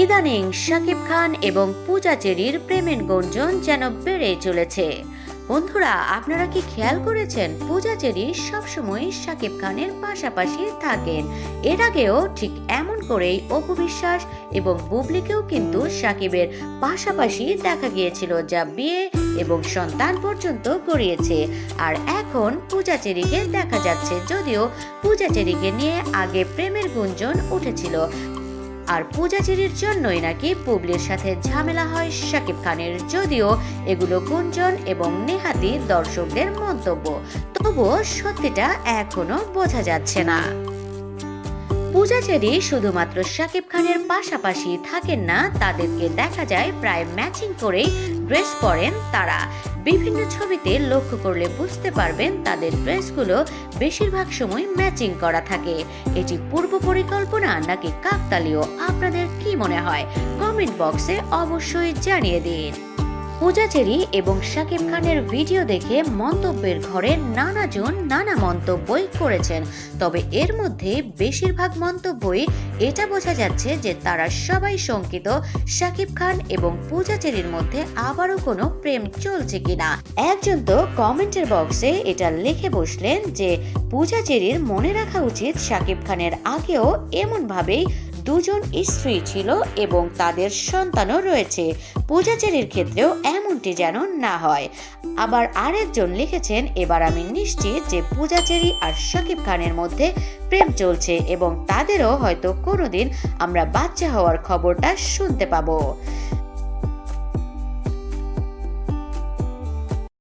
ইদানিং শাকিব খান এবং পূজা চেরির প্রেমের গুঞ্জন যেন বেড়ে চলেছে। বন্ধুরা, আপনারা কি খেয়াল করেছেন? পূজা চেরি সবসময় শাকিব খানের পাশাপাশি থাকেন। এর আগেও ঠিক এমন করেই অপু বিশ্বাস এবং বুবলিকেও কিন্তু সাকিবের পাশাপাশি দেখা গিয়েছিল যা বিয়ে এবং সন্তান পর্যন্ত গড়িয়েছে। আর এখন পূজা চেরিকে দেখা যাচ্ছে, যদিও পূজা চেরিকে নিয়ে আগে প্রেমের গুঞ্জন উঠেছিল। আর পূজা চেরির জন্যই নাকি পুবলির সাথে ঝামেলা হয় শাকিব খানের, যদিও এগুলো গুঞ্জন এবং নেহাতি দর্শকদের মন্তব্য। তবুও সত্যিটা এখনও বোঝা যাচ্ছে না। পূজা চেরি শুধুমাত্র শাকিব খানের পাশাপাশি থাকেন না, তাদেরকে দেখা যায় প্রায় ম্যাচিং করেই ড্রেস পরেন তারা। বিভিন্ন ছবিতে লক্ষ্য করলে বুঝতে পারবেন তাদের ড্রেসগুলো বেশিরভাগ সময় ম্যাচিং করা থাকে। এটি পূর্ব পরিকল্পনা নাকি কাকতালীয়? আপনাদের কি মনে হয়? কমেন্ট বক্সে অবশ্যই জানিয়ে দিন। পূজা চেরি এবং শাকিব খানের ভিডিও দেখে মন্তব্যের ঘরে নানাজন নানা মন্তব্যই করেছেন। তবে এর মধ্যে বেশিরভাগ মন্তব্যই এটা বোঝা যাচ্ছে যে তারা সবাই শঙ্কিত, শাকিব খান এবং পূজা চেরির মধ্যে আবারও কোনো প্রেম চলছে কিনা। একজন তো কমেন্টের বক্সে এটা লিখে বসলেন যে পূজা চেরির মনে রাখা উচিত শাকিব খানের আগেও এমনভাবেই দুজন স্ত্রী ছিল এবং তাদের সন্তানও রয়েছে। পূজাচারীর ক্ষেত্রেও এমনটি যেন না হয়। আবার আরেকজন লিখেছেন, এবার আমি নিশ্চিত যে পূজাচেরি আর শাকিব খানের মধ্যে প্রেম চলছে এবং তাদেরও হয়তো কোনোদিন আমরা বাচ্চা হওয়ার খবরটা শুনতে পাবো।